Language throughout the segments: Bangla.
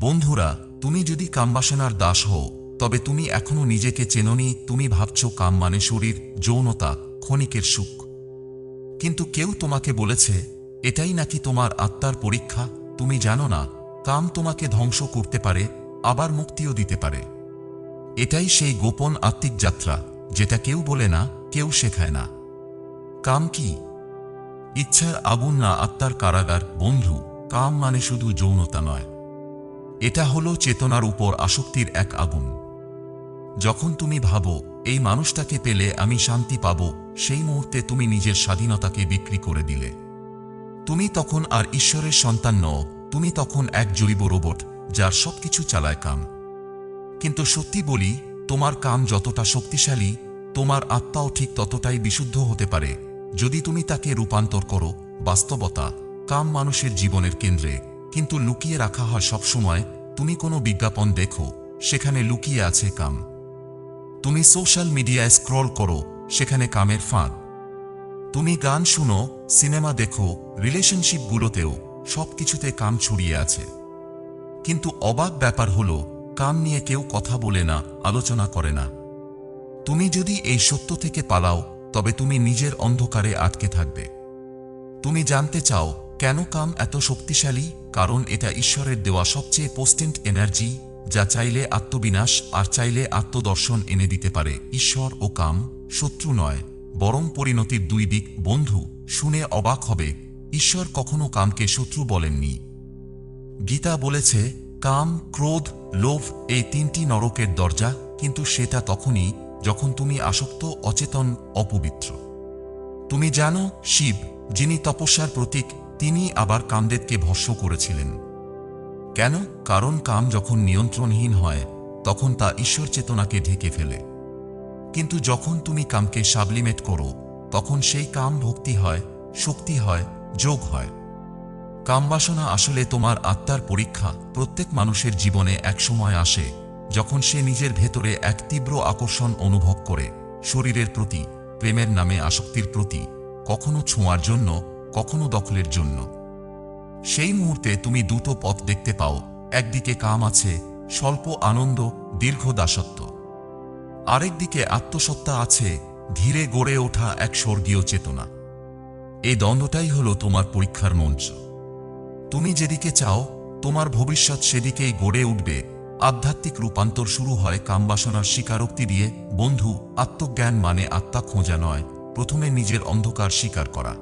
বন্ধুরা, তুমি যদি কামবাসনার দাস হও, তবে তুমি এখনও নিজেকে চেননি, তুমি ভাবছ কাম মানে শরীর, যৌনতা, ক্ষণিকের সুখ। কিন্তু কেউ তোমাকে বলেছে, এটাই নাকি তোমার আত্মার পরীক্ষা? তুমি জানো না, কাম তোমাকে ধ্বংস করতে পারে, আবার মুক্তিও দিতে পারে। এটাই সেই গোপন আত্মিক যাত্রা, যেটা কেউ বলে না, কেউ শেখায় না। কাম কি? ইচ্ছার আগুন না আত্মার কারাগার, বন্ধু, কাম মানে শুধু যৌনতা নয়। এটা হলো চেতনার উপর আসক্তির এক আগুন। যখন তুমি ভাবো, এই মানুষটাকে পেলে আমি শান্তি পাব, সেই মুহূর্তে তুমি নিজের স্বাধীনতাকে বিক্রি করে দিলে। তুমি তখন আর ঈশ্বরের সন্তান নও, তুমি তখন এক জৈব রোবট, যার সবকিছু চালায় কাম। কিন্তু সত্যি বলি, তোমার কাম যতটা শক্তিশালী, তোমার আত্মাও ঠিক ততটাই বিশুদ্ধ হতে পারে। যদি তুমি তাকে রূপান্তর করো, বাস্তবতা, কাম মানুষের জীবনের কেন্দ্রে কিন্তু লুকিয়ে রাখা হয় সবসময়, তুমি কোনো বিজ্ঞাপন দেখো, সেখানে লুকিয়ে আছে কাম। তুমি সোশ্যাল মিডিয়ায় স্ক্রল করো, সেখানে কামের ফাঁদ। তুমি গান শুনো, সিনেমা দেখো, রিলেশনশিপগুলোতেও সবকিছুতে কাম ছড়িয়ে আছে। কিন্তু অবাক ব্যাপার হলো, কাম নিয়ে কেউ কথা বলে না, আলোচনা করে না। তুমি যদি এই সত্য থেকে পালাও, তবে তুমি নিজের অন্ধকারে আটকে থাকবে। তুমি জানতে চাও কেন কাম এত শক্তিশালী? কারণ এটা ঈশ্বরের দেওয়া সবচেয়ে পোস্টেন্ট এনার্জি যা চাইলে আত্মবিনাশ আর চাইলে আত্মদর্শন এনে দিতে পারে। ঈশ্বর ও কাম শত্রু নয়, বরং পরিণতির দুই দিক বন্ধু। শুনে অবাক হবে, ঈশ্বর কখনো কামকে শত্রু বলেননি। গীতা বলেছে, কাম, ক্রোধ, লোভ এই তিনটি নরকের দরজা, কিন্তু সেটা তখনই যখন তুমি আসক্ত, অচেতন, অপবিত্র। তুমি জানো, শিব, যিনি তপস্যার প্রতীক তিনি আবার কামদেবকে ভস্য করেছিলেন। কেন? কারণ কাম যখন নিয়ন্ত্রণহীন হয়, তখন তা ঈশ্বর চেতনাকে ঢেকে ফেলে। কিন্তু যখন তুমি কামকে সাবলিমেট করো, তখন সেই কাম ভক্তি হয়, শক্তি হয়, যোগ হয়। কামবাসনা আসলে তোমার আত্মার পরীক্ষা। প্রত্যেক মানুষের জীবনে এক সময় আসে, যখন সে নিজের ভেতরে এক তীব্র আকর্ষণ অনুভব করে, শরীরের প্রতি, প্রেমের নামে আসক্তির প্রতি, কখনো ছোঁয়ার জন্য কখনো দখলের জন্য। সেই মুহূর্তে তুমি দুটো পথ দেখতে পাও। একদিকে কাম আছে, স্বল্প আনন্দ, দীর্ঘ দাসত্ব। আরেকদিকে আত্মসত্তা আছে, ধীরে গড়ে ওঠা এক স্বর্গীয় চেতনা। এই দ্বন্দ্বটাই হলো তোমার পরীক্ষার মঞ্চ। তুমি যেদিকে চাও, তোমার ভবিষ্যৎ সেদিকেই গড়ে উঠবে। আধ্যাত্মিক রূপান্তর শুরু হয় কামবাসনার স্বীকারোক্তি দিয়ে। বন্ধু, আত্মজ্ঞান মানে আত্মা খোঁজা নয়। প্রথমে নিজের অন্ধকার স্বীকার করা।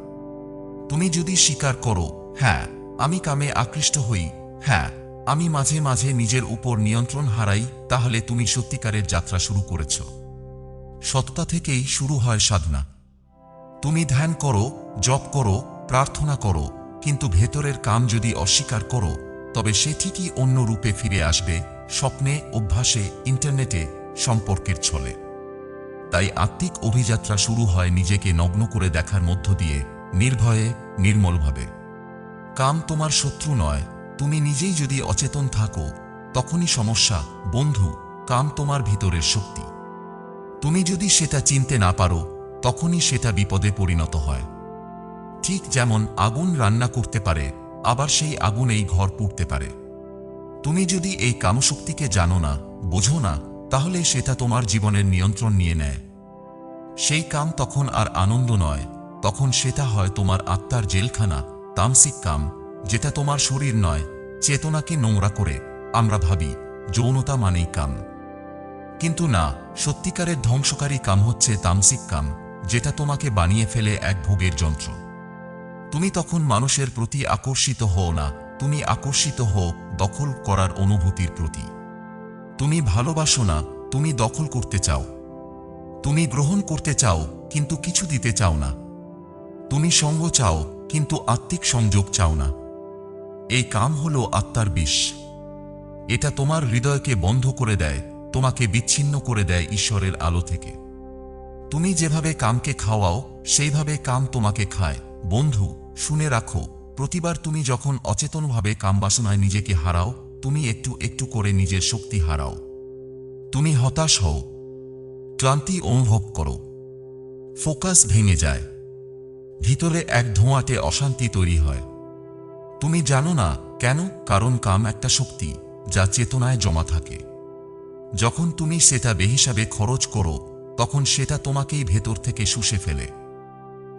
তুমি যদি স্বীকার করো হ্যাঁ আমি কামে আকৃষ্ট হই হ্যাঁ আমি মাঝে মাঝে নিজের উপর নিয়ন্ত্রণ হারাই, তাহলে তুমি সত্যিকারের যাত্রা শুরু করেছ। সততা থেকেই শুরু হয় সাধনা। তুমি ধ্যান করো, জপ করো, প্রার্থনা করো, কিন্তু ভেতরের কাম যদি অস্বীকার করো, তবে সে ঠিকই অন্য রূপে ফিরে আসবে, স্বপ্নে, অভ্যাসে, ইন্টারনেটে, সম্পর্কের ছলে। তাই আত্মিক অভিযাত্রা শুরু হয় নিজেকে নগ্ন করে দেখার মধ্য দিয়ে। নির্ভয়ে, নির্মলভাবে। কাম তোমার শত্রু নয়, তুমি নিজেই যদি অচেতন থাকো, তখনই সমস্যা, বন্ধু, কাম তোমার ভিতরের শক্তি। তুমি যদি সেটা চিনতে না পারো, তখনই সেটা বিপদে পরিণত হয়। ঠিক যেমন আগুন রান্না করতে পারে, আবার সেই আগুনেই ঘর পুড়তে পারে। তুমি যদি এই কামশক্তিকে জানো না, বোঝো না, তাহলে সেটা তোমার জীবনের নিয়ন্ত্রণ নিয়ে নেয়। সেই কাম তখন আর আনন্দ নয় তখন সেটা হয় তোমার আত্মার জেলখানা তামসিক কাম যেটা তোমার শরীর নয়, চেতনাকে নোংরা করে, আমরা ভাবি, যৌনতা মানেই কাম। কিন্তু না, সত্যিকারের ধ্বংসকারী কাম হচ্ছে তামসিক কাম যেটা তোমাকে বানিয়ে ফেলে এক ভোগের যন্ত্র। তুমি তখন মানুষের প্রতি আকর্ষিত হও না, তুমি আকর্ষিত হও দখল করার অনুভূতির প্রতি। তুমি ভালোবাসো না, তুমি দখল করতে চাও। তুমি গ্রহণ করতে চাও, কিন্তু কিছু দিতে চাও না। তুমি সঙ্গ চাও, কিন্তু আত্মিক সংযোগ চাও না। এই কাম হল আত্মার বিষ। এটা তোমার হৃদয়কে বন্ধ করে দেয়, তোমাকে বিচ্ছিন্ন করে দেয় ঈশ্বরের আলো থেকে। তুমি যেভাবে কামকে খাওয়াও, সেইভাবে কাম তোমাকে খায়। বন্ধু, শুনে রাখো, প্রতিবার তুমি যখন অচেতনভাবে কামবাসনায় নিজেকে হারাও, তুমি একটু একটু করে নিজের শক্তি হারাও। তুমি হতাশ হও। ক্লান্তি অনুভব করো। ফোকাস ভেঙে যায়। ভিতরে এক ধোঁয়াটে অশান্তি তৈরি হয়। তুমি জানো না কেন? কারণ কাম একটা শক্তি, যা চেতনায় জমা থাকে। যখন তুমি সেটা বেহিসাবে খরচ করো, তখন সেটা তোমাকেই ভেতর থেকে শুষে ফেলে।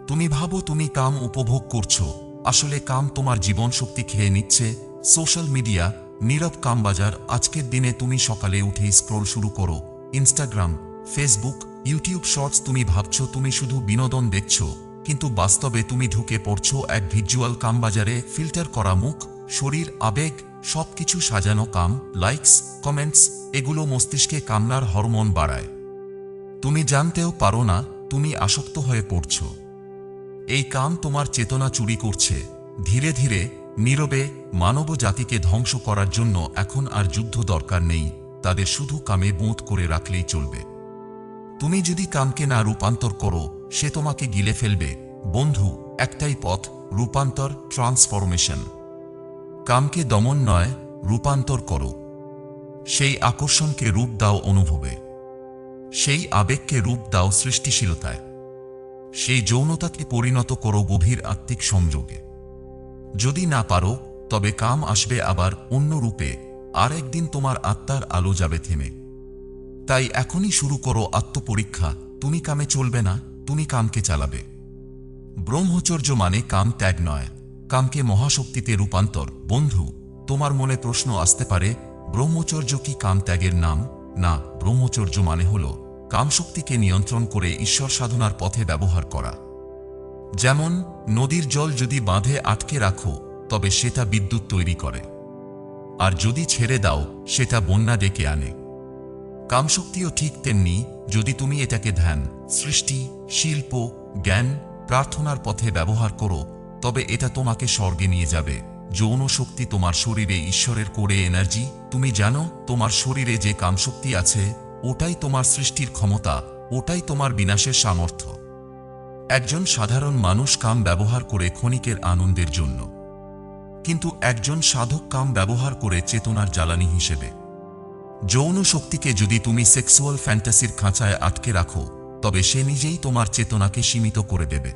তুমি ভাবো তুমি কাম উপভোগ করছ। আসলে কাম তোমার জীবন শক্তি খেয়ে নিচ্ছে। সোশ্যাল মিডিয়া, নীরব কামবাজার আজকের দিনে তুমি সকালে উঠেই স্ক্রোল শুরু করো। ইনস্টাগ্রাম, ফেসবুক, ইউটিউব শর্টস তুমি ভাবছ তুমি শুধু বিনোদন দেখছ। কিন্তু বাস্তবে তুমি ঢুকে পড়ছো এক ভিজুয়াল কামবাজারে ফিল্টার করা মুখ, শরীর, আবেগ, সবকিছু সাজানো কাম লাইকস কমেন্টস এগুলো মস্তিষ্কে কামনার হরমোন বাড়ায়। তুমি জানতেও পারো না, তুমি আসক্ত হয়ে পড়ছো। এই কাম তোমার চেতনা চুরি করছে। ধীরে ধীরে, নীরবে, মানব জাতিকে ধ্বংস করার জন্য এখন আর যুদ্ধ দরকার নেই, তাদের শুধু কামে বোঁত করে রাখলেই চলবে। তুমি যদি কামকে না রূপান্তর করো সে তোমাকে গিলে ফেলবে। বন্ধু, একটাই পথ, রূপান্তর ট্রান্সফরমেশন কামকে দমন নয়, রূপান্তর করো। সেই আকর্ষণকে রূপ দাও অনুভবে। সেই আবেগকে রূপ দাও সৃষ্টিশীলতায়। সেই যৌনতাকে পরিণত করো গভীর আত্মিক সংযোগে। যদি না পারো, তবে কাম আসবে আবার অন্য রূপে, আর একদিন তোমার আত্মার আলো যাবে থেমে। তাই এখনই শুরু করো আত্মপরীক্ষা, তুমি কামে চলবে না। তুমি কামকে চালাবে। ব্রহ্মচর্য মানে কাম ত্যাগ নয়। কামকে মহাশক্তিতে রূপান্তর। বন্ধু, তোমার মনে প্রশ্ন আসতে পারে, ব্রহ্মচর্য কি কাম ত্যাগের নাম? না, ব্রহ্মচর্য মানে হল কামশক্তিকে নিয়ন্ত্রণ করে ঈশ্বর সাধনার পথে ব্যবহার করা। যেমন, নদীর জল যদি বাঁধে আটকে রাখো, তবে সেটা বিদ্যুৎ তৈরি করে। আর যদি ছেড়ে দাও, সেটা বন্যা ডেকে আনে। কামশক্তিও ঠিক তেমনি যদি তুমি এটাকে ধ্যান, সৃষ্টি, শিল্প, জ্ঞান, প্রার্থনার পথে ব্যবহার করো, তবে এটা তোমাকে স্বর্গে নিয়ে যাবে। যৌন শক্তি তোমার শরীরে ঈশ্বরের করে এনার্জি, তুমি জানো, তোমার শরীরে যে কামশক্তি আছে, ওটাই তোমার সৃষ্টির ক্ষমতা, ওটাই তোমার বিনাশের সামর্থ্য। একজন সাধারণ মানুষ কাম ব্যবহার করে ক্ষণিকের আনন্দের জন্য। কিন্তু একজন সাধক কাম ব্যবহার করে চেতনার জ্বালানি হিসেবে। যৌন শক্তিকে যদি তুমি সেক্সুয়াল ফ্যান্টাসির খাঁচায় আটকে রাখো, তবে সে নিজেই তোমার চেতনাকে সীমিত করে দেবে।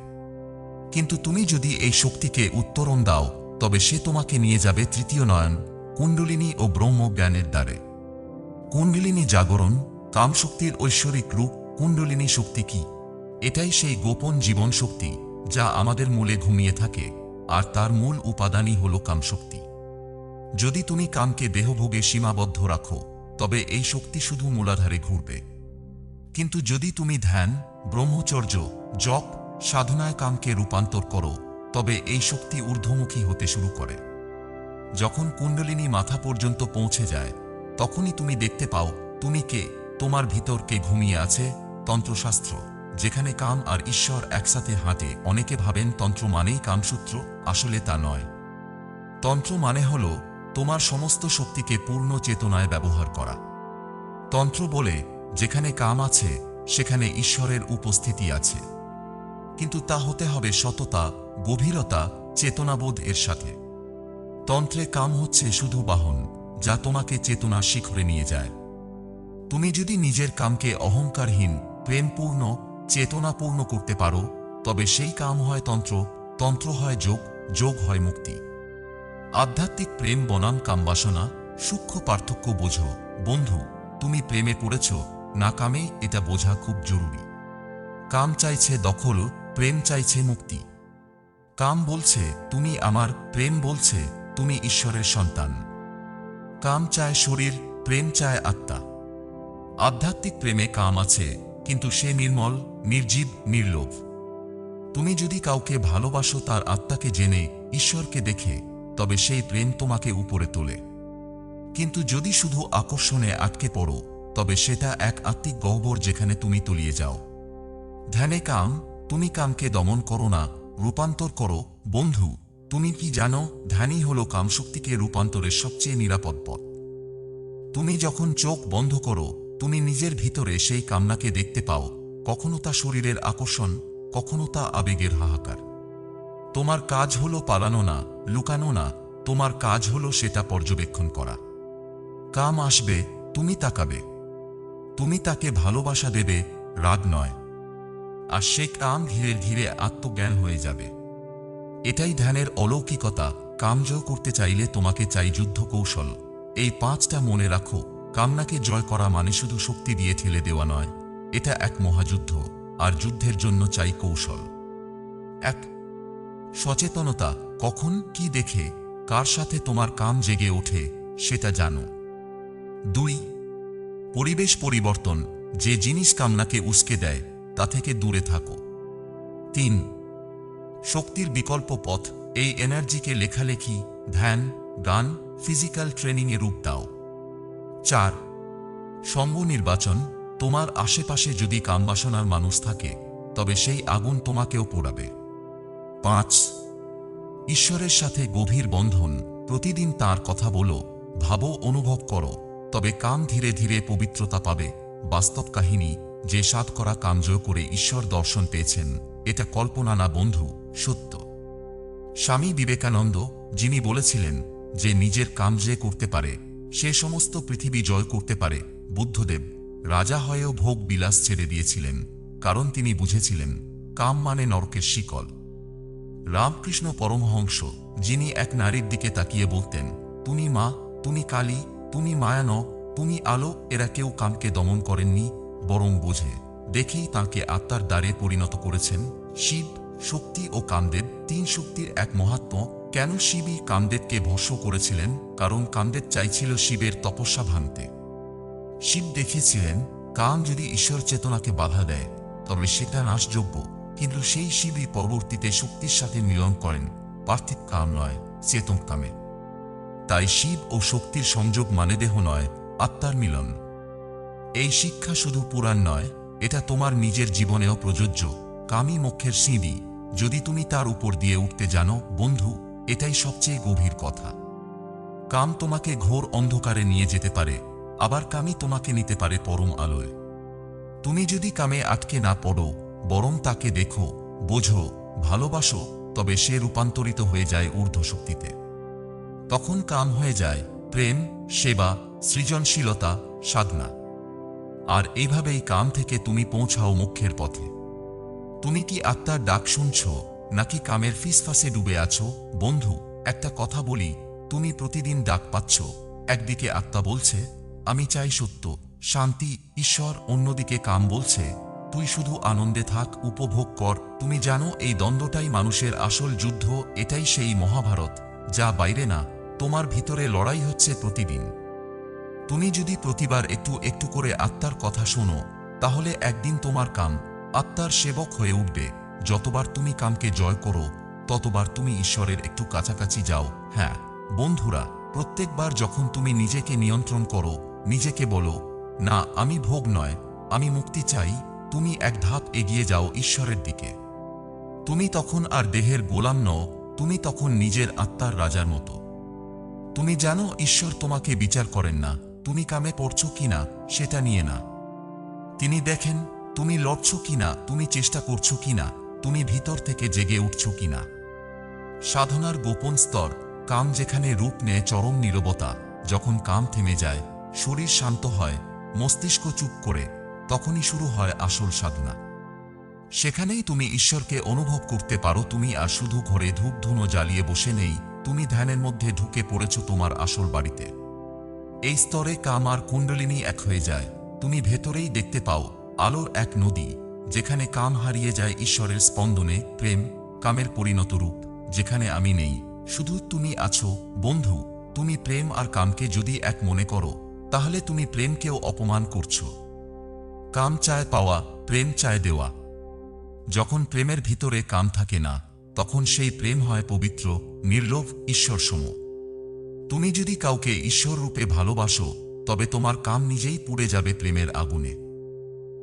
কিন্তু তুমি যদি এই শক্তিকে উত্তরণ দাও, তবে সে তোমাকে নিয়ে যাবে তৃতীয় নয়ন, কুণ্ডলিনী ও ব্রহ্মজ্ঞানের দ্বারে। কুণ্ডলিনী জাগরণ, কামশক্তির ঐশ্বরিক রূপ, কুণ্ডলিনী শক্তি কি? এটাই সেই গোপন জীবন শক্তি, যা আমাদের মূলে ঘুমিয়ে থাকে, আর তার মূল উপাদানই হল কামশক্তি। যদি তুমি কামকে দেহভোগে সীমাবদ্ধ রাখো তবে এই শক্তি শুধু মূলাধারে ঘুরবে। কিন্তু যদি তুমি ধ্যান, ব্রহ্মচর্য, জপ সাধনায় কামকে রূপান্তর করো, তবে এই শক্তি ঊর্ধ্বমুখী হতে শুরু করে। যখন কুণ্ডলিনী মাথা পর্যন্ত পৌঁছে যায়, তখনই তুমি দেখতে পাও তুমি কে, তোমার ভিতর কে ঘুমিয়ে আছে, তন্ত্রশাস্ত্র, যেখানে কাম আর ঈশ্বর একসাথে হাঁটে, অনেকে ভাবেন তন্ত্র মানেই কামসূত্র, আসলে তা নয়। তন্ত্র মানে হল তোমার সমস্ত শক্তিকে পূর্ণ চেতনায় ব্যবহার করা। তন্ত্র বলে, যেখানে কাম আছে, সেখানে ঈশ্বরের উপস্থিতি আছে। কিন্তু তা হতে হবে সততা, গভীরতা, চেতনাবোধ এর সাথে। তন্ত্রে কাম হচ্ছে শুধু বাহন, যা তোমাকে চেতনা শিখরে নিয়ে যায়। তুমি যদি নিজের কামকে অহংকারহীন, প্রেমপূর্ণ, চেতনাপূর্ণ করতে পারো, তবে সেই কাম হয় তন্ত্র তন্ত্র হয় যোগ যোগ হয় মুক্তি। আধ্যাত্মিক প্রেম বনাম কামবাসনা সূক্ষ্ম পার্থক্য বোঝো। বন্ধু, তুমি প্রেমে পড়েছ, না কামে এটা বোঝা খুব জরুরি। কাম চাইছে দখল, প্রেম চাইছে মুক্তি। কাম বলছে, তুমি আমার, প্রেম বলছে, তুমি ঈশ্বরের সন্তান। কাম চায় শরীর, প্রেম চায় আত্মা। আধ্যাত্মিক প্রেমে কাম আছে, কিন্তু সে নির্মল, নির্জীব, নির্লোভ। তুমি যদি কাউকে ভালোবাসো তার আত্মাকে জেনে, ঈশ্বরকে দেখে তবে সেই প্রেম তোমাকে উপরে তোলে। কিন্তু যদি শুধু আকর্ষণে আটকে পড়ো, তবে সেটা এক আত্মিক গহ্বর যেখানে তুমি তলিয়ে যাও। ধ্যানে কাম, তুমি কামকে দমন করো না, রূপান্তর করো। বন্ধু, তুমি কি জানো, ধ্যানই হল কামশক্তিকে রূপান্তরের সবচেয়ে নিরাপদ পথ। তুমি যখন চোখ বন্ধ করো, তুমি নিজের ভিতরে সেই কামনাকে দেখতে পাও, কখনো তা শরীরের আকর্ষণ, কখনো তা আবেগের হাহাকার। তোমার কাজ হলো পালানো না, লুকানো না, তোমার কাজ হলো সেটা পর্যবেক্ষণ করা। কাম আসবে, তুমি তাকাবে। তুমি তাকে ভালোবাসা দেবে, রাগ নয়। আর সে কাম ধীরে ধীরে আত্মজ্ঞান হয়ে যাবে। এটাই ধ্যানের অলৌকিকতা। কাম জয় করতে চাইলে তোমাকে চাই যুদ্ধ কৌশল এই পাঁচটা মনে রাখো, কামনাকে জয় করা মানে শুধু শক্তি দিয়ে ঠেলে দেওয়া নয়। এটা এক মহাযুদ্ধ, আর যুদ্ধের জন্য চাই কৌশল। এক সচেতনতা কখন কি দেখে, কার সাথে তোমার কাম জেগে ওঠে, সেটা জানো। দুই, পরিবেশ পরিবর্তন, যে জিনিস কামনাকে উস্কে দেয়, তা থেকে দূরে থাকো। তিন, শক্তির বিকল্প পথ, এই এনার্জিকে লেখালেখি, ধ্যান, গান, ফিজিক্যাল ট্রেনিংয়ে রূপ দাও। চার সঙ্গ নির্বাচন, তোমার আশেপাশে যদি কামবাসনার মানুষ থাকে, তবে সেই আগুন তোমাকেও পোড়াবে। পাঁচ, ঈশ্বরের সাথে গভীর বন্ধন, প্রতিদিন তার কথা বলো, ভাবো, অনুভব করো, তবে কাম ধীরে ধীরে পবিত্রতা পাবে। বাস্তব কাহিনী, যে সাত করা কামজয় করে ঈশ্বর দর্শন পেয়েছেন, এটা কল্পনা না বন্ধু, সত্য। স্বামী বিবেকানন্দ, যিনি বলেছিলেন যে নিজের কাম যে করতে পারে, সে সমস্ত পৃথিবী জয় করতে পারে, বুদ্ধদেব, রাজা হয়েও ভোগ বিলাস ছেড়ে দিয়েছিলেন, কারণ তিনি বুঝেছিলেন, কাম মানে নরকের শিকল। রামকৃষ্ণ পরমহংস, যিনি এক নারীর দিকে তাকিয়ে বলতেন, তুমি মা, তুমি কালী, তুমি মায়ান তুমি আলো, এরা কেউ কামকে দমন করেননি, বরং বোঝে দেখেই তাঁকে আত্মার দ্বারে পরিণত করেছেন। শিব, শক্তি ও কামদেব তিন শক্তির এক মহাত্ম, কেন শিবই কামদেবকে ভস্ম করেছিলেন? কারণ কামদেব চাইছিল শিবের তপস্যা ভাঙতে। শিব দেখেছিলেন কাম যদি ঈশ্বর চেতনাকে বাধা দেয়, তবে সেটা নাশযোগ্য। কিন্তু সেই শিবই পরবর্তীতে শক্তির সাথে মিলন করেন পার্থিব কাম নয়, চেতন কামে। তাই শিব ও শক্তির সংযোগ মানে দেহ নয়, আত্মার মিলন। এই শিক্ষা শুধু পুরাণ নয়, এটা তোমার নিজের জীবনেও প্রযোজ্য কামই মোক্ষের সিঁড়ি। যদি তুমি তার উপর দিয়ে উঠতে জানো, বন্ধু, এটাই সবচেয়ে গভীর কথা। কাম তোমাকে ঘোর অন্ধকারে নিয়ে যেতে পারে, আবার কামি তোমাকে নিতে পারে পরম আলোয়। তুমি যদি কামে আটকে না পড়ো বরং তাকে দেখো, বোঝো, ভালোবাসো, তবে সে রূপান্তরিত হয়ে যায় ঊর্ধ্ব শক্তিতে তখন কাম হয়ে যায় প্রেম, সেবা, সৃজনশীলতা, সাধনা। আর এইভাবেই কাম থেকে তুমি পৌঁছাও মুখ্যের পথে। তুমি কি আত্মার ডাক শুনছ, নাকি কামের ফিসফাসে ডুবে আছো? বন্ধু, একটা কথা বলি, তুমি প্রতিদিন ডাক পাচ্ছ, একদিকে আত্মা বলছে, আমি চাই সত্য, শান্তি, ঈশ্বর অন্যদিকে কাম বলছে তুই শুধু আনন্দে থাক, উপভোগ কর। তুমি জানো, এই দ্বন্দ্বটাই মানুষের আসল যুদ্ধ, এটাই সেই মহাভারত, যা বাইরে না, তোমার ভিতরে লড়াই হচ্ছে প্রতিদিন। তুমি যদি প্রতিবার একটু একটু করে আত্মার কথা শোনো, তাহলে একদিন তোমার কাম, আত্মার সেবক হয়ে উঠবে। যতবার তুমি কামকে জয় করো, ততবার তুমি ঈশ্বরের একটু কাছাকাছি যাও। হ্যাঁ বন্ধুরা, প্রত্যেকবার যখন তুমি নিজেকে নিয়ন্ত্রণ করো, নিজেকে বলো, না, আমি ভোগ নয়, আমি মুক্তি চাই তুমি এক ধাপ এগিয়ে যাও ঈশ্বরের দিকে। তুমি তখন আর দেহের গোলাম নও, তুমি তখন নিজের আত্মার রাজার মতো। তুমি জানো ঈশ্বর তোমাকে বিচার করেন না, তুমি কামে পড়ছ কিনা সেটা নিয়ে না। তিনি দেখেন, তুমি লড়ছ কিনা তুমি চেষ্টা করছ কিনা তুমি ভিতর থেকে জেগে উঠছ কিনা সাধনার গোপন স্তর, কাম যেখানে রূপ নেয় চরম নীরবতা, যখন কাম থেমে যায়, শরীর শান্ত হয়, মস্তিষ্ক চুপ করে তখনই শুরু হয় আসল সাধনা। সেখানেই তুমি ঈশ্বরকে অনুভব করতে পারো, তুমি আর শুধু ঘরে ধূপ ধুনো জ্বালিয়ে বসে নেই, তুমি ধ্যানের মধ্যে ঢুকে পড়েছ তোমার আসল বাড়িতে। এই স্তরে কাম আর কুণ্ডলিনী এক হয়ে যায়। তুমি ভেতরেই দেখতে পাও, আলোর এক নদী, যেখানে কাম হারিয়ে যায় ঈশ্বরের স্পন্দনে, প্রেম, কামের পরিণত রূপ, যেখানে আমি নেই। শুধু তুমি আছো, বন্ধু, তুমি প্রেম আর কামকে যদি এক মনে করো, তাহলে তুমি প্রেমকেও অপমান করছ। কাম চায় পাওয়া, প্রেম চায় দেওয়া। যখন প্রেমের ভিতরে কাম থাকে না, তখন সেই প্রেম হয় পবিত্র, নির্লোভ ঈশ্বরসম তুমি যদি কাউকে ঈশ্বর রূপে ভালোবাসো, তবে তোমার কাম নিজেই পুড়ে যাবে প্রেমের আগুনে।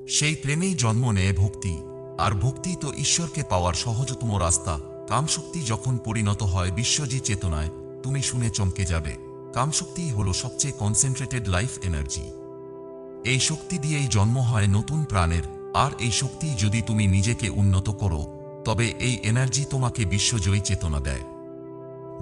সেই প্রেমেই জন্ম নেয় ভক্তি, আর ভক্তি তো ঈশ্বরকে পাওয়ার সহজতম রাস্তা। কামশক্তি যখন পরিণত হয় বিশ্বজি চেতনায়, তুমি শুনে চমকে যাবে। কামশক্তিই হল সবচেয়ে কনসেন্ট্রেটেড লাইফ এনার্জি এই শক্তি দিয়েই জন্ম হয় নতুন প্রাণের। আর এই শক্তি যদি তুমি নিজেকে উন্নত করো, তবে এই এনার্জি তোমাকে বিশ্বজয়ী চেতনা দেয়।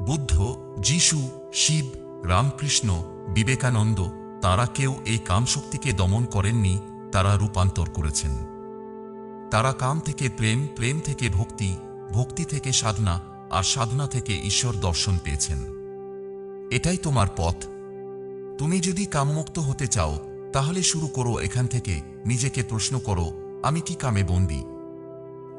বুদ্ধ, যিশু, শিব, রামকৃষ্ণ, বিবেকানন্দ, তারা কেউ এই কামশক্তিকে দমন করেননি, তারা রূপান্তর করেছেন। তারা কাম থেকে প্রেম প্রেম থেকে ভক্তি ভক্তি থেকে সাধনা, আর সাধনা থেকে ঈশ্বর দর্শন পেয়েছেন। এটাই তোমার পথ। তুমি যদি কামমুক্ত হতে চাও তাহলে শুরু করো এখান থেকে, নিজেকে প্রশ্ন করো, আমি কি কামে বন্দি?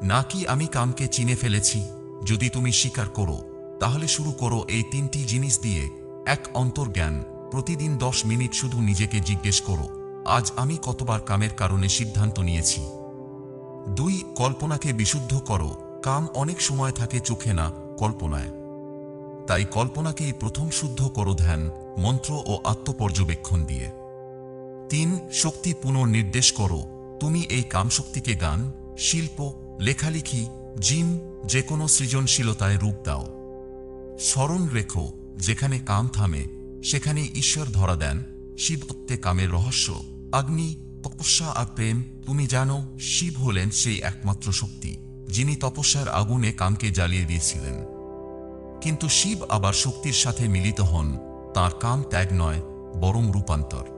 নাকি আমি কামকে চিনে ফেলেছি, যদি তুমি স্বীকার করো, তাহলে শুরু করো এই তিনটি জিনিস দিয়ে। এক, অন্তর্জ্ঞান, প্রতিদিন দশ মিনিট শুধু নিজেকে জিজ্ঞেস করো, আজ আমি কতবার কামের কারণে সিদ্ধান্ত নিয়েছি? দুই, কল্পনাকে বিশুদ্ধ করো, কাম অনেক সময় থাকে চোখে না, কল্পনায়। তাই কল্পনাকেই প্রথম শুদ্ধ করো ধ্যান, মন্ত্র ও আত্মপর্যবেক্ষণ দিয়ে। তিন শক্তি পুনর্নির্দেশ করো। তুমি এই কামশক্তিকে গান, শিল্প, লেখালেখি জিম যে কোনো সৃজনশীলতায় রূপ দাও। স্মরণ রেখো, যেখানে কাম থামে, সেখানে ঈশ্বর ধরা দেন শিবত্বে কামের রহস্য, অগ্নি, তপস্যা আর প্রেম, তুমি জানো, শিব হলেন সেই একমাত্র শক্তি, যিনি তপস্যার আগুনে কামকে জ্বালিয়ে দিয়েছিলেন। কিন্তু শিব আবার শক্তির সাথে মিলিত হন, তার কাম ত্যাগ নয়, বরং রূপান্তর।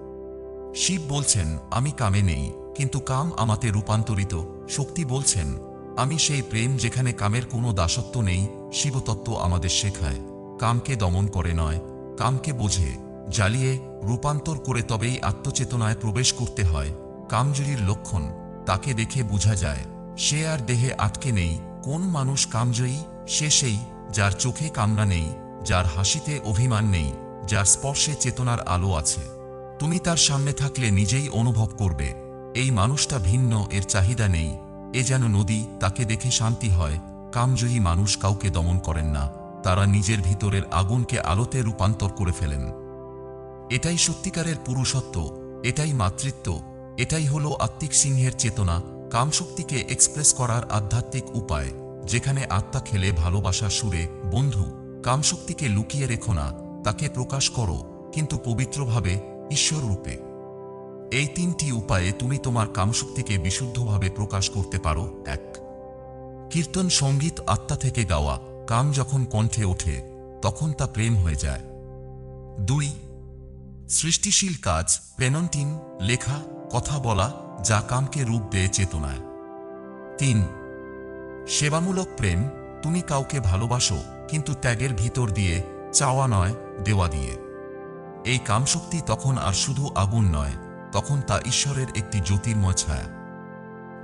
শিব বলছেন, আমি কামে নেই, কিন্তু কাম আমাতে রূপান্তরিত। শক্তি বলছেন, আমি সেই প্রেম যেখানে কামের কোনো দাসত্ব নেই, শিবতত্ত্ব আমাদের শেখায়। কামকে দমন করে নয়, কামকে বোঝে, জ্বালিয়ে রূপান্তর করে তবেই আত্মচেতনায় প্রবেশ করতে হয়। কামজুরির লক্ষণ, তাকে দেখে বোঝা যায়, সে আর দেহে আটকে নেই, কোন মানুষ কামজয়ী, সে সেই যার চোখে কামনা নেই, যার হাসিতে অভিমান নেই, যার স্পর্শে চেতনার আলো আছে। তুমি তার সামনে থাকলে নিজেই অনুভব করবে। এই মানুষটা ভিন্ন, এর চাহিদা নেই। এ যেন নদী, তাকে দেখে শান্তি হয়। কামজয়ী মানুষ কাউকে দমন করেন না। তারা নিজের ভিতরের আগুনকে আলোতে রূপান্তর করে ফেলেন। এটাই সত্যিকারের পুরুষত্ব, এটাই মাতৃত্ব, এটাই হলো আত্মিক সিংহের চেতনা, কামশক্তিকে এক্সপ্রেস করার আধ্যাত্মিক উপায়, যেখানে আত্মা খেলে ভালোবাসা সুরে, বন্ধু, কামশক্তিকে লুকিয়ে রেখো না, তাকে প্রকাশ করো, কিন্তু পবিত্রভাবে ঈশ্বর রূপে এই তিনটি উপায়ে তুমি তোমার কামশক্তিকে বিশুদ্ধভাবে প্রকাশ করতে পারো। এক, কীর্তন সংগীত আত্মা থেকে গাওয়া কাম যখন কণ্ঠে ওঠে, তখন তা প্রেম হয়ে যায়। দুই, সৃষ্টিশীল কাজ, পেনন্টিন, লেখা, কথা বলা, যা কামকে রূপ দেয় চেতনায়। তিন, সেবামূলক প্রেম, তুমি কাউকে ভালোবাসো, কিন্তু ত্যাগের ভিতর দিয়ে চাওয়া নয়, দেওয়া দিয়ে। এই কামশক্তি তখন আর শুধু আগুন নয়, তখন তা ঈশ্বরের একটি জ্যোতির্ময় ছায়া।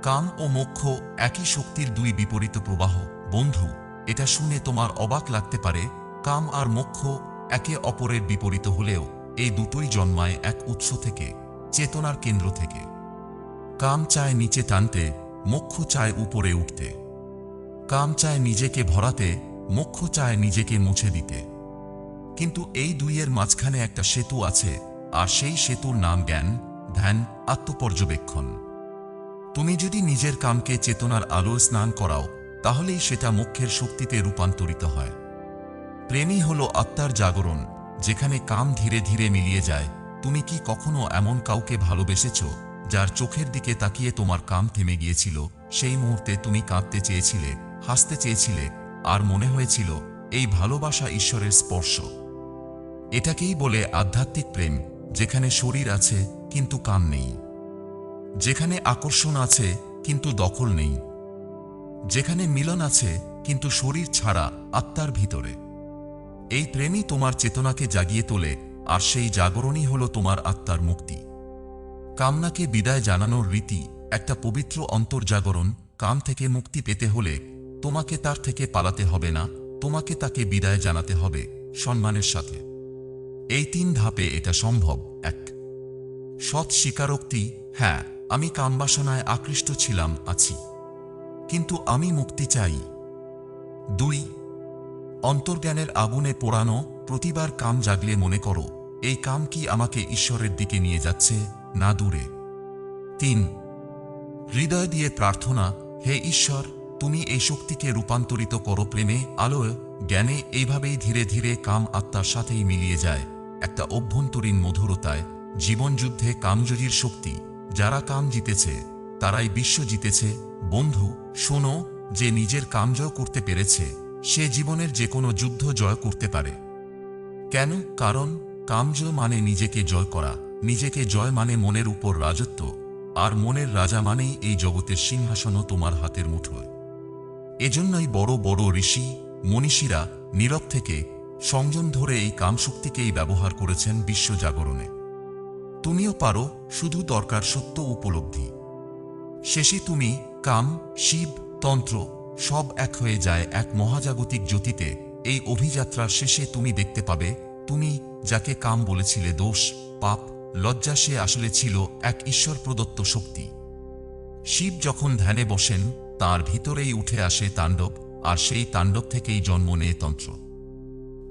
কাম ও মোক্ষ একই শক্তির দুই বিপরীত প্রবাহ। বন্ধু, এটা শুনে তোমার অবাক লাগতে পারে, কাম আর মোক্ষ একে অপরের বিপরীত হলেও এই দুটোই জন্মায় এক উৎস থেকে, চেতনার কেন্দ্র থেকে। কাম চায় নিচে টানতে, মোক্ষ চায় উপরে উঠতে। কাম চায় নিজেকে ভরাতে, মোক্ষ চায় নিজেকে মুছে দিতে। কিন্তু এই দুইয়ের মাঝখানে একটা সেতু আছে, আর সেই সেতুর নাম জ্ঞান, ধ্যান, আত্মপর্যবেক্ষণ। তুমি যদি নিজের কামকে চেতনার আলো স্নান করাও, তাহলেই সেটা মুখ্যের শক্তিতে রূপান্তরিত হয়। প্রেমই হল আত্মার জাগরণ, যেখানে কাম ধীরে ধীরে মিলিয়ে যায়। তুমি কি কখনো এমন কাউকে ভালোবেসেছ, যার চোখের দিকে তাকিয়ে তোমার কাম থেমে গিয়েছিল? সেই মুহূর্তে তুমি কাঁদতে চেয়েছিলে, হাসতে চেয়েছিলে, আর মনে হয়েছিল, এই ভালোবাসা ঈশ্বরের স্পর্শ। এটাকেই বলে আধ্যাত্মিক প্রেম, যেখানে শরীর আছে কিন্তু কাম নেই। যেখানে আকর্ষণ আছে কিন্তু দখল নেই। যেখানে মিলন আছে কিন্তু শরীর ছাড়া আত্মার ভিতরে। এই প্রেমই তোমার চেতনাকে জাগিয়ে তোলে, আর সেই জাগরণই হল তোমার আত্মার মুক্তি। কামনাকে বিদায় জানানোর রীতি, একটা পবিত্র অন্তর্জাগরণ, কাম থেকে মুক্তি পেতে হলে তোমাকে তার থেকে পালাতে হবে না, তোমাকে তাকে বিদায় জানাতে হবে সম্মানের সাথে। এই তিন ধাপে এটা সম্ভব, এক। সৎ স্বীকারোক্তি হ্যাঁ আমি কামবাসনায় আকৃষ্ট ছিলাম, আছি। কিন্তু আমি মুক্তি চাই। দুই, অন্তর্জ্ঞানের আগুনে পোড়ানো, প্রতিবার কাম জাগলে মনে করো, এই কাম কি আমাকে ঈশ্বরের দিকে নিয়ে যাচ্ছে, না দূরে? তিন, হৃদয় দিয়ে প্রার্থনা, হে ঈশ্বর, তুমি এই শক্তিকে রূপান্তরিত করো প্রেমে, আলোয়, জ্ঞানে, এইভাবেই ধীরে ধীরে কাম আত্মার সাথেই মিলিয়ে যায়। একটা অভ্যন্তরীণ মধুরতায় জীবনযুদ্ধে কামজুরির শক্তি, যারা কাম জিতেছে, তারাই বিশ্ব জিতেছে। বন্ধু, শোনো, যে নিজের কাম জয় করতে পেরেছে, সে জীবনের যে কোনো যুদ্ধ জয় করতে পারে। কেন? কারণ কামজয় মানে নিজেকে জয় করা, নিজেকে জয় মানে মনের উপর রাজত্ব, আর মনের রাজা মানেই এই জগতের সিংহাসনও তোমার হাতের মুঠোয়। এজন্যই বড় বড় ঋষি, মনীষীরা নীরব থেকে সংযম ধরে এই কামশক্তিকেই ব্যবহার করেছেন বিশ্ব জাগরণে। তুমিও পারো শুধু দরকার সত্য উপলব্ধি। শেষে তুমি কাম, শিব, তন্ত্র সব এক হয়ে যায় এক মহাজাগতিক জ্যোতিতে। এই অভিযাত্রার শেষে তুমি দেখতে পাবে, তুমি যাকে কাম বলেছিলে দোষ, পাপ, লজ্জা সে আসলে ছিল এক ঈশ্বর প্রদত্ত শক্তি। শিব যখন ধ্যানে বসেন, তার ভিতরেই উঠে আসে তাণ্ডব, আর সেই তাণ্ডব থেকেই জন্ম নেয় তন্ত্র।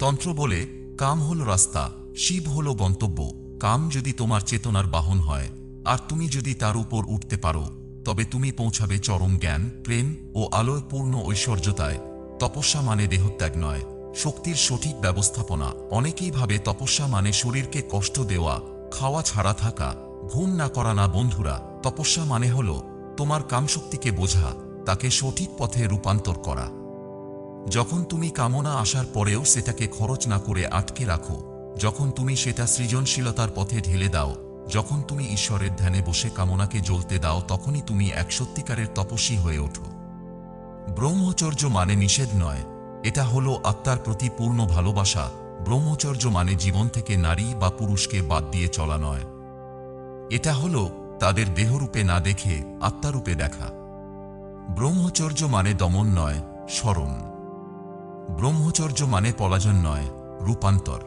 তন্ত্র বলে, কাম হল রাস্তা, শিব হল গন্তব্য। কাম যদি তোমার চেতনার বাহন হয়, আর তুমি যদি তার উপর উঠতে পারো, তবে তুমি পৌঁছাবে চরম জ্ঞান, প্রেম ও আলোয় পূর্ণ ঐশ্বর্যতায়। তপস্যা মানে দেহত্যাগ নয়, শক্তির সঠিক ব্যবস্থাপনা। অনেকেই ভাবে তপস্যা মানে শরীরকে কষ্ট দেওয়া, খাওয়া ছাড়া থাকা, ঘুম না করা না বন্ধুরা। তপস্যা মানে হল, তোমার কামশক্তিকে বোঝা, তাকে সঠিক পথে রূপান্তর করা। যখন তুমি কামনা আসার পরেও সেটাকে খরচ না করে আটকে রাখো, যখন তুমি সেটা সৃজনশীলতার পথে ঢেলে দাও, যখন তুমি ঈশ্বরের ধ্যানে বসে কামনাকে জ্বলতে দাও, তখনই তুমি এক সত্যিকারের তপস্বী হয়ে ওঠো। ব্রহ্মচর্য মানে নিষেধ নয়, এটা হলো আত্মার প্রতি পূর্ণ ভালোবাসা। ব্রহ্মচর্য মানে জীবন থেকে নারী বা পুরুষকে বাদ দিয়ে চলা নয়। এটা হলো তাদের দেহরূপে না দেখে আত্মারূপে দেখা। ব্রহ্মচর্য মানে দমন নয়, স্মরণ। ব্রহ্মচর্য মানে পলায়ন নয়, রূপান্তর।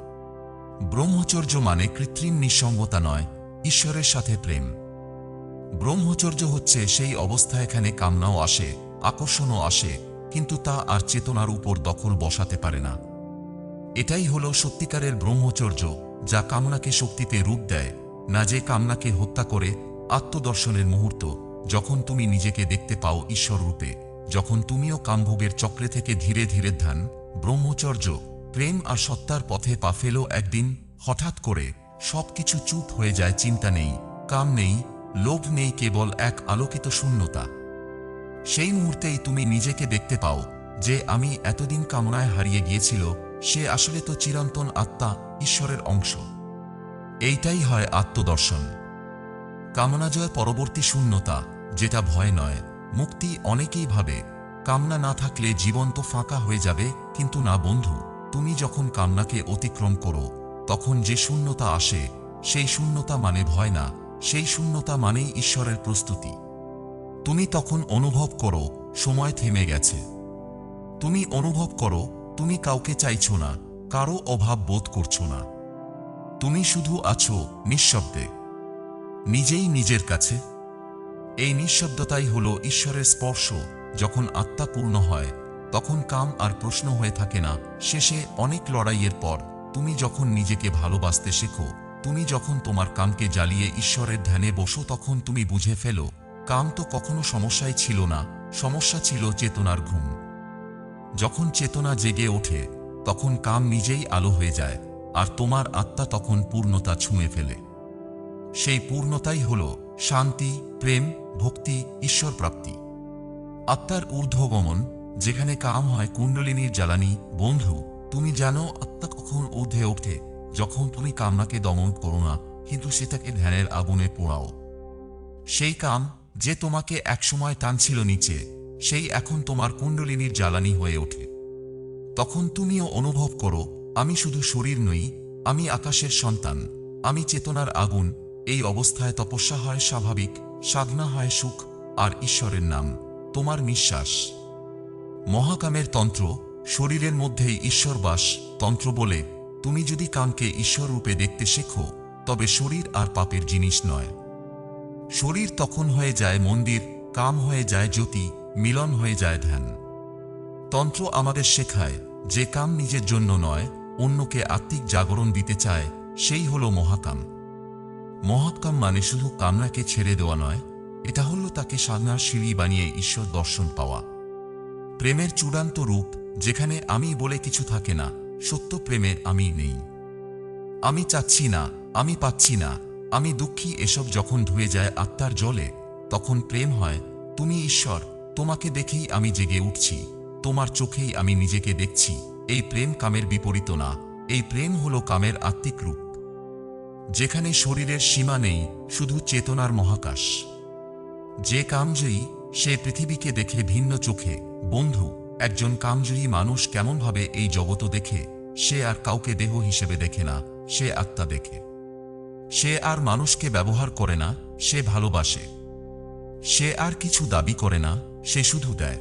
ব্রহ্মচর্য মানে কৃত্রিম নিঃসঙ্গতা নয়, ঈশ্বরের সাথে প্রেম। ব্রহ্মচর্য হচ্ছে সেই অবস্থা এখানে কামনাও আসে, আকর্ষণও আসে, কিন্তু তা আর চেতনার উপর দখল বসাতে পারে না। এটাই হলো সত্যিকারের ব্রহ্মচর্য, যা কামনাকে শক্তিতে রূপ দেয়, না যে কামনাকে হত্যা করে আত্মদর্শনের মুহূর্ত, যখন তুমি নিজেকে দেখতে পাও ঈশ্বর রূপে। যখন তুমিও কামভোগের চক্রে থেকে ধীরে ধীরে ধ্যান ব্রহ্মচর্য, প্রেম আর সত্তার পথে পা ফেলো একদিন, হঠাৎ করে সবকিছু চুপ হয়ে যায়, চিন্তা নেই, কাম নেই, লোভ নেই, কেবল এক আলোকিত শূন্যতা। সেই মুহূর্তেই তুমি নিজেকে দেখতে পাও যে আমি এতদিন কামনায় হারিয়ে গিয়েছিল, সে আসলে তো চিরন্তন আত্মা, ঈশ্বরের অংশ। এইটাই হয় আত্মদর্শন। কামনাজয় পরবর্তী শূন্যতা, যেটা ভয় নয়। মুক্তি অনেকেই ভাবে কামনা না থাকলে জীবন তো ফাঁকা হয়ে যাবে, কিন্তু না বন্ধু, তুমি যখন কামনাকে অতিক্রম করো, তখন যে শূন্যতা আসে, সেই শূন্যতা মানে ভয় না, সেই শূন্যতা মানেই ঈশ্বরের প্রস্তুতি। তুমি তখন অনুভব করো, সময় থেমে গেছে। তুমি অনুভব করো, তুমি কাউকে চাইছো না, কারও অভাব বোধ করছ না। তুমি শুধু আছো নিঃশব্দে। নিজেই নিজের কাছে। এই নিঃশব্দতাই হল ঈশ্বরের স্পর্শ। যখন আত্মা পূর্ণ হয়, তখন কাম আর প্রশ্ন হয়ে থাকে না, শেষে অনেক লড়াইয়ের পর। তুমি যখন নিজেকে ভালোবাসতে শেখো, তুমি যখন তোমার কামকে জ্বালিয়ে ঈশ্বরের ধ্যানে বসো, তখন তুমি বুঝে ফেলো, কাম তো কখনো সমস্যাই ছিল না, সমস্যা ছিল চেতনার ঘুম। যখন চেতনা জেগে ওঠে, তখন কাম নিজেই আলো হয়ে যায়, আর তোমার আত্মা তখন পূর্ণতা ছুঁয়ে ফেলে। সেই পূর্ণতাই হল শান্তি, প্রেম, ভক্তি, ঈশ্বর প্রাপ্তি। আত্মার ঊর্ধ্বগমন, যেখানে কাম হয় কুণ্ডলিনীর জ্বালানি, বন্ধু, তুমি জানো আত্মা কখন ঊর্ধ্বে ওঠে, যখন তুমি কামনাকে দমন করো না, কিন্তু সেটাকে ধ্যানের আগুনে পোড়াও। সেই কাম যে তোমাকে একসময় টানছিল নিচে, সেই এখন তোমার কুণ্ডলিনীর জ্বালানি হয়ে ওঠে। তখন তুমিও অনুভব করো, আমি শুধু শরীর নই, আমি আকাশের সন্তান, আমি চেতনার আগুন এই অবস্থায় তপস্যা হয় স্বাভাবিক, সাধনা হয় সুখ আর ঈশ্বরের নাম। তোমার নিঃশ্বাস। মহাকামের তন্ত্র, শরীরের মধ্যেই ঈশ্বরবাস, তন্ত্র বলে, তুমি যদি কামকে ঈশ্বর রূপে দেখতে শেখো, তবে শরীর আর পাপের জিনিস নয়। শরীর তখন হয়ে যায় মন্দির, কাম হয়ে যায় জ্যোতি, মিলন হয়ে যায় ধ্যান। তন্ত্র আমাদের শেখায়, যে কাম নিজের জন্য নয়, অন্যকে আত্মিক জাগরণ দিতে চায়, সেই হল মহাকাম। মহাকাম মানে শুধু কামনাকে ছেড়ে দেওয়া নয়, এটা হল তাকে সাধনার সিঁড়ি বানিয়ে ঈশ্বর দর্শন পাওয়া। প্রেমের চূড়ান্ত রূপ, যেখানে আমি বলে কিছু থাকে না, সত্য প্রেমে আমি নেই। আমি চাচ্ছি না, আমি পাচ্ছি না, আমি দুঃখী এসব যখন ধুয়ে যায় আত্মার জলে, তখন প্রেম হয়, তুমি ঈশ্বর, তোমাকে দেখেই আমি জেগে উঠছি, তোমার চোখেই আমি নিজেকে দেখছি, এই প্রেম কামের বিপরীত না, এই প্রেম হলো কামের আত্মিক রূপ। যেখানে শরীরের সীমা নেই, শুধু চেতনার মহাকাশ। যে কামজয়ী, সে পৃথিবীকে দেখে ভিন্ন চোখে। বন্ধু, একজন কামজয়ী মানুষ কেমনভাবে এই জগত দেখে, সে আর কাউকে দেহ হিসেবে দেখে না, সে আত্মা দেখে। সে আর মানুষকে ব্যবহার করে না, সে ভালোবাসে। সে আর কিছু দাবি করে না, সে শুধু দেয়।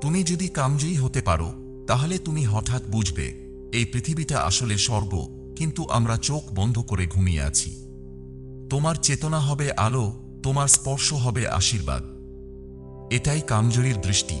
তুমি যদি কামজয়ী হতে পারো, তাহলে তুমি হঠাৎ বুঝবে, এই পৃথিবীটা আসলে স্বর্গ কিন্তু আমরা চোখ বন্ধ করে ঘুমিয়ে আছি। তোমার চেতনা হবে আলো, তোমার স্পর্শ হবে আশীর্বাদ। এটাই কামজুরির দৃষ্টি।